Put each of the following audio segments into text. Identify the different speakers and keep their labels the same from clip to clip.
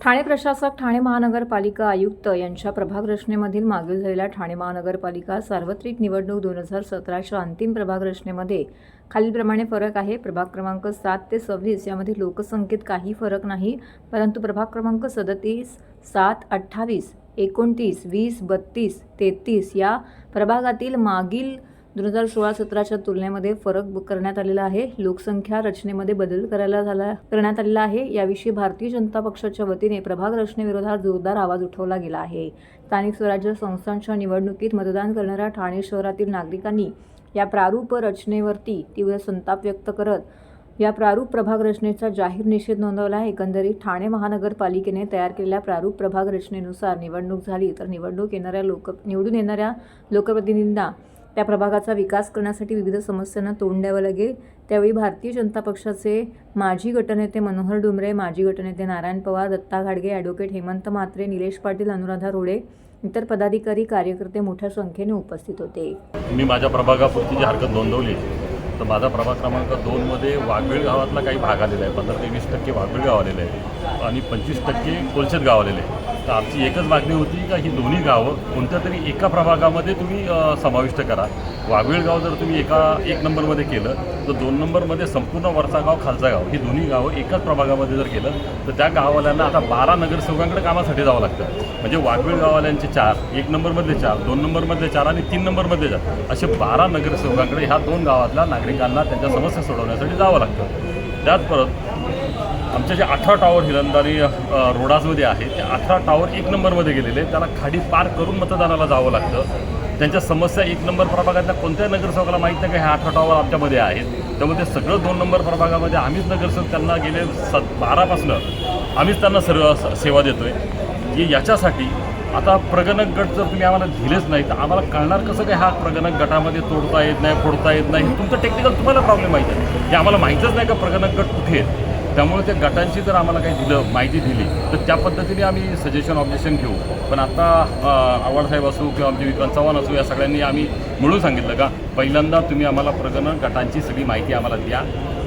Speaker 1: ठाणे प्रशासक ठाणे महानगरपालिका आयुक्त यांच्या प्रभाग रचनेमधील मागील झालेल्या ठाणे महानगरपालिका सार्वत्रिक निवडणूक दोन हजार सतराच्या अंतिम प्रभाग रचनेमध्ये खालीलप्रमाणे फरक आहे. प्रभाग क्रमांक सात ते सव्वीस यामध्ये लोकसंख्येत काही फरक नाही परंतु प्रभाग क्रमांक सदतीस सात अठ्ठावीस एकोणतीस वीस बत्तीस तेहतीस या प्रभागातील मागील दोन हजार सोळा सतराच्या तुलनेमध्ये फरक करण्यात आलेला आहे. लोकसंख्या रचनेमध्ये बदल करायला झाला करण्यात आलेला आहे. याविषयी भारतीय जनता पक्षाच्या वतीने प्रभाग रचनेविरोधात जोरदार आवाज उठवला गेला आहे. स्थानिक स्वराज्य संस्थांच्या निवडणुकीत मतदान करणाऱ्या ठाणे शहरातील नागरिकांनी या प्रारूप रचनेवरती तीव्र संताप व्यक्त करत या प्रारूप प्रभाग रचनेचा जाहीर निषेध नोंदवला. आहे एकंदरीत ठाणे महानगरपालिकेने तयार केलेल्या प्रारूप प्रभाग रचनेनुसार निवडणूक झाली तर निवडणूक येणाऱ्या लोक निवडून येणाऱ्या लोकप्रतिनिधींना त्या प्रभागाचा विकास करण्यासाठी विविध समस्यांना तोंड द्यावं लागेल. त्यावेळी भारतीय जनता पक्षाचे माजी गटनेते मनोहर डुमरे माजी गटनेते नारायण पवार दत्ता घाडगे ॲडव्होकेट हेमंत म्हात्रे निलेश पाटील अनुराधा रोडे इतर पदाधिकारी कार्यकर्ते मोठ्या संख्येने उपस्थित होते.
Speaker 2: मी माझ्या प्रभागापुरती जी हरकत नोंदवली तर माझा प्रभाग क्रमांक दोनमध्ये वाघवेळ गावातला काही भाग आलेला आहे. पंधरा ते वीस टक्के वाघवेळ गाव आलेलं आहे. आणि पंचवीस टक्के कोलशेत गाव आलेलं आहे. तर आमची एकच मागणी होती का ही दोन्ही गावं कोणत्या तरी एका प्रभागामध्ये तुम्ही समाविष्ट करा. वाघवेळ गाव जर तुम्ही एका एक नंबरमध्ये केलं तर दोन नंबरमध्ये संपूर्ण वरचा गाव खालचा गाव ही दोन्ही गावं एकाच प्रभागामध्ये जर केलं तर त्या गाववाल्यांना आता बारा नगरसेवकांकडे कामासाठी जावं लागतं. म्हणजे वाघवेळ गाववाल्यांचे चार एक नंबरमधले चार दोन नंबरमधले चार आणि तीन नंबरमधले चार असे बारा नगरसेवकांकडे ह्या दोन गावातल्या नागरिकांना त्यांच्या समस्या सोडवण्यासाठी जावं लागतं. त्याच परत आमच्या जे अठरा टॉवर हिरंदारी रोडाजमध्ये आहे ते अठरा टॉवर एक नंबरमध्ये गेलेले त्याला खाडी पार करून मतदानाला जावं लागतं. त्यांच्या समस्या एक नंबर प्रभागातल्या कोणत्याही नगरसेवकाला माहीत नाही का ह्या अठरा टॉवर आमच्यामध्ये आहेत. त्यामुळे ते सगळं दोन नंबर प्रभागामध्ये आम्हीच नगरसेवक त्यांना गेले स बारापासनं आम्हीच त्यांना सर्व सेवा देतो आहे की याच्यासाठी आता प्रगणक गट जर तुम्ही आम्हाला दिलेच नाही तर आम्हाला कळणार कसं काय हा प्रगणक गटामध्ये तोडता येत नाही फोडता येत नाही? तुमचं टेक्निकल तुम्हाला प्रॉब्लेम माहीत आहे. की आम्हाला माहीतच नाही का प्रगणक गट कुठे आहेत? त्यामुळे त्या गटांची जर आम्हाला काही दिलं माहिती दिली तर त्या पद्धतीने आम्ही सजेशन ऑब्जेक्शन घेऊ. पण आता आव्हाडसाहेब असो किंवा आमचे विक्रांत चव्हाण असो या सगळ्यांनी आम्ही मिळून सांगितलं का पहिल्यांदा तुम्ही आम्हाला प्रगणन गटांची सगळी माहिती आम्हाला द्या.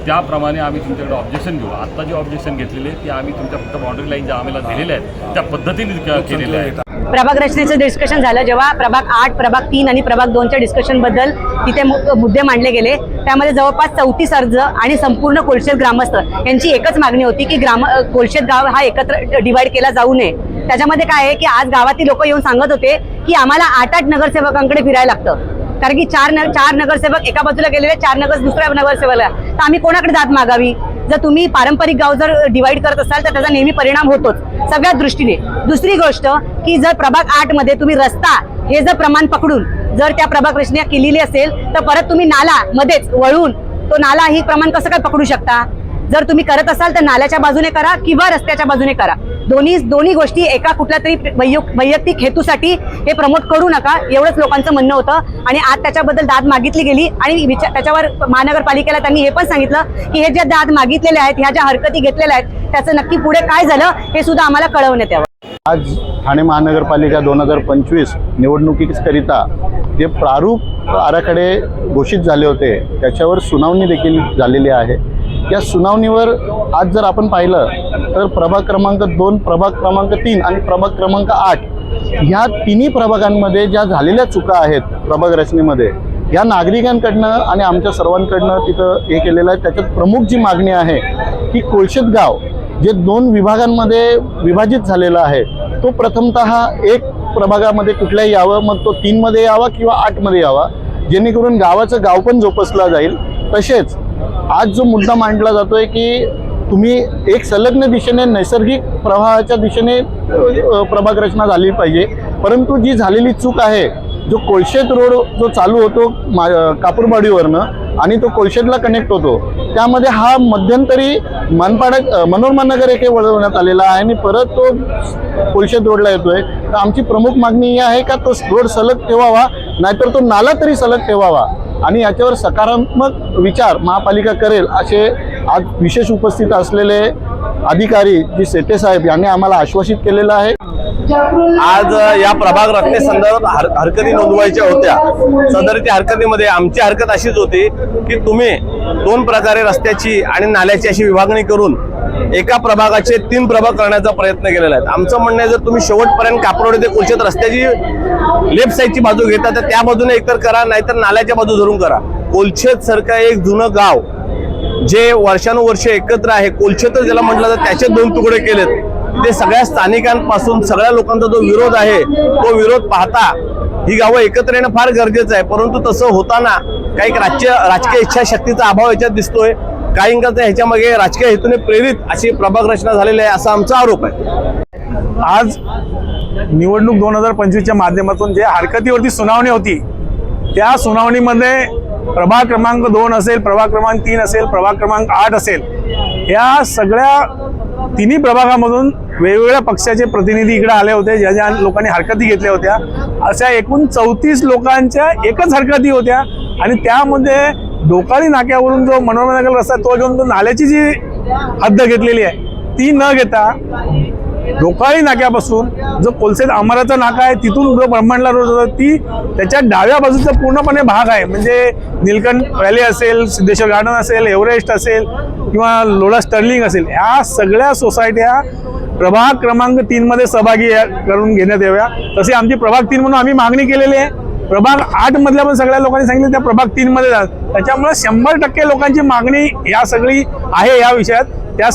Speaker 2: त्याप्रमाणे आम्ही तुमच्याकडे ऑब्जेक्शन घेऊ. आत्ता जे ऑब्जेक्शन घेतलेले ते आम्ही तुमच्या फक्त बाउंड्री लाईन ज्या आम्हाला दिलेल्या आहेत त्या पद्धतीने केलेल्या आहेत.
Speaker 3: प्रभाग रचनेचं डिस्कशन झालं. जेव्हा प्रभाग आठ प्रभाग तीन आणि प्रभाग दोनच्या डिस्कशनबद्दल तिथे मु- मुद्दे मांडले गेले. त्यामध्ये जवळपास चौतीस अर्ज आणि संपूर्ण कोलशेत ग्रामस्थ यांची एकच मागणी होती की ग्राम कोलशेत गाव हा एकत्र डिवाईड केला जाऊ नये. त्याच्यामध्ये काय आहे की आज गावातील लोक येऊन सांगत होते की आम्हाला आठ आठ नगरसेवकांकडे फिरायला लागतं. कारण की चार न चार नगरसेवक एका बाजूला गेलेले चार नगर दुसऱ्या नगरसेवकला. तर आम्ही कोणाकडे जात मागावी? जर तुम्ही पारंपरिक गाव जर डिवाइड करत असाल तर त्याचा नेहमी परिणाम होतोच. सगळ्या दृष्टीने. दुसरी गोष्ट की जर प्रभाग आठमध्ये तुम्ही रस्ता हे जर प्रमाण पकडून जर त्या प्रभाग रचना केलेली असेल तर परत तुम्ही नाला मध्येच वळून तो नाला ही प्रमाण कसं काय पकडू शकता? जर तुम्ही करत असाल तर नाल्याच्या बाजूने करा किंवा रस्त्याच्या बाजूने करा. दोन्ही दोन्ही गोष्टी एका कुठल्या तरी वैयक्तिक हेतूसाठी हे प्रमोट करू नका एवढंच लोकांचं म्हणणं होतं. आणि आज त्याच्याबद्दल दाद मागितली गेली आणि विचार त्याच्यावर महानगरपालिकेला त्यांनी हे पण सांगितलं की हे ज्या दाद मागितलेले आहेत ह्या ज्या हरकती घेतलेल्या आहेत त्याचं नक्की पुढे काय झालं हे सुद्धा आम्हाला कळवण्यात यावं
Speaker 4: आज ठाणे महानगरपालिका दोन हजार पंचवीस निवडणुकीकरिता जे प्रारूप आराखडे घोषित झाले होते त्याच्यावर सुनावणी देखील झालेली आहे. या सुनावणीवर आज जर आपण पाहिलं तर प्रभाग क्रमांक दोन प्रभाग क्रमांक तीन आणि प्रभाग क्रमांक आठ ह्या तिन्ही प्रभागांमध्ये ज्या झालेल्या चुका आहेत प्रभाग रचनेमध्ये या नागरिकांकडनं आणि आमच्या सर्वांकडनं तिथं हे केलेलं आहे. त्याच्यात प्रमुख जी मागणी आहे की कोळशेत गाव जे दोन विभागांमध्ये विभाजित झालेलं आहे तो प्रथमतः एक प्रभागामध्ये कुठल्याही यावं मग तो तीनमध्ये यावा किंवा आठमध्ये यावा जेणेकरून गावाचं गाव पण जोपासला जाईल. तसेच आज जो मुद्दा मांडला जातोय की तुम्ही एक संलग्न दिशेने नैसर्गिक प्रवाहाच्या दिशेने प्रभाग रचना झाली पाहिजे. परंतु जी झालेली चूक आहे जो कोळशेत रोड जो चालू होतो मा कापूरबाडीवरनं आणि तो कोळशेतला कनेक्ट होतो त्यामध्ये हा मध्यंतरी मनपाडा अ, मनोरमा नगर येथे वळवण्यात आलेला आहे आणि परत तो कोळशेत रोडला येतोय. तर आमची प्रमुख मागणी ही आहे का तो रोड सलग ठेवावा नाहीतर तो नाला तरी सलग ठेवावा? आणि याच्यावर सकारात्मक विचार महापालिका करेल असे आज विशेष उपस्थित असलेले अधिकारी जी सेटे साहेब यांनी आम्हाला आश्वासित केलेलं आहे.
Speaker 5: आज या प्रभाग रचने संदर्भात हर हरकती नोंदवायच्या होत्या. सदर त्या हरकतीमध्ये आमची हरकत अशीच होती की तुम्ही दोन प्रकारे रस्त्याची आणि नाल्याची अशी विभागणी करून एका प्रभागाचे तीन प्रभाग करण्याचा प्रयत्न केलेला आहे. आमचं म्हणणं आहे जर तुम्ही शेवटपर्यंत कापरोडे ते कुलशेत रस्त्याची लेफ्ट साईडची बाजू घेता तर त्या बाजूने एकतर करा नाहीतर नाल्याच्या बाजू धरून करा. कोलछेत सारखं एक जुनं गाव जे वर्षानुवर्ष एकत्र आहे कोलछेतच ज्याला म्हटलं तर त्याचे दोन तुकडे केलेत. ते सगळ्या स्थानिकांपासून सगळ्या लोकांचा जो विरोध आहे तो विरोध पाहता ही गावं एकत्र येणं फार गरजेचं आहे. परंतु तसं होताना काही राज्य राजकीय इच्छाशक्तीचा अभाव याच्यात दिसतोय. काहींचा ह्याच्या मागे राजकीय हेतूने प्रेरित अशी प्रभाग रचना झालेली आहे असा आमचा आरोप आहे.
Speaker 6: आज निवडणूक दोन हजार पंचवीसच्या माध्यमातून जे हरकतीवरती सुनावणी होती त्या सुनावणीमध्ये प्रभाग क्रमांक दोन असेल प्रभाग क्रमांक तीन असेल प्रभाग क्रमांक आठ असेल या सगळ्या तिन्ही प्रभागामधून वेगवेगळ्या पक्षाचे प्रतिनिधी इकडे आले होते ज्या ज्या लोकांनी हरकती घेतल्या होत्या. अशा एकूण चौतीस लोकांच्या एकच हरकती होत्या आणि त्यामध्ये डोकाळी नाक्यावरून जो मनोरंजन रस्ता तो घेऊन तो नाल्याची जी हद्द घेतलेली आहे ती न घेता डोकाळी नाक्यापासून जो कोलसेत अमराचा नाका आहे तिथून जो ब्रह्मांडला रोड होता ती त्याच्या डाव्या बाजूचा पूर्णपणे भाग आहे. म्हणजे निलकंठ व्हॅली असेल सिद्धेश्वर गार्डन असेल एव्हरेस्ट असेल किंवा लोडा स्टर्लिंग असेल ह्या सगळ्या सोसायट्या प्रभाग क्रमांक तीनमध्ये सहभागी या- करून घेण्यात याव्या. तसे आमची प्रभाग तीन म्हणून आम्ही मागणी केलेली आहे. प्रभाग आठ मधल्या पण सगळ्या लोकांनी सांगितलं त्या प्रभाग तीन मध्ये जात त्याच्यामुळे शंभर टक्के लोकांची मागणी या सगळी आहे या विषयात. त्या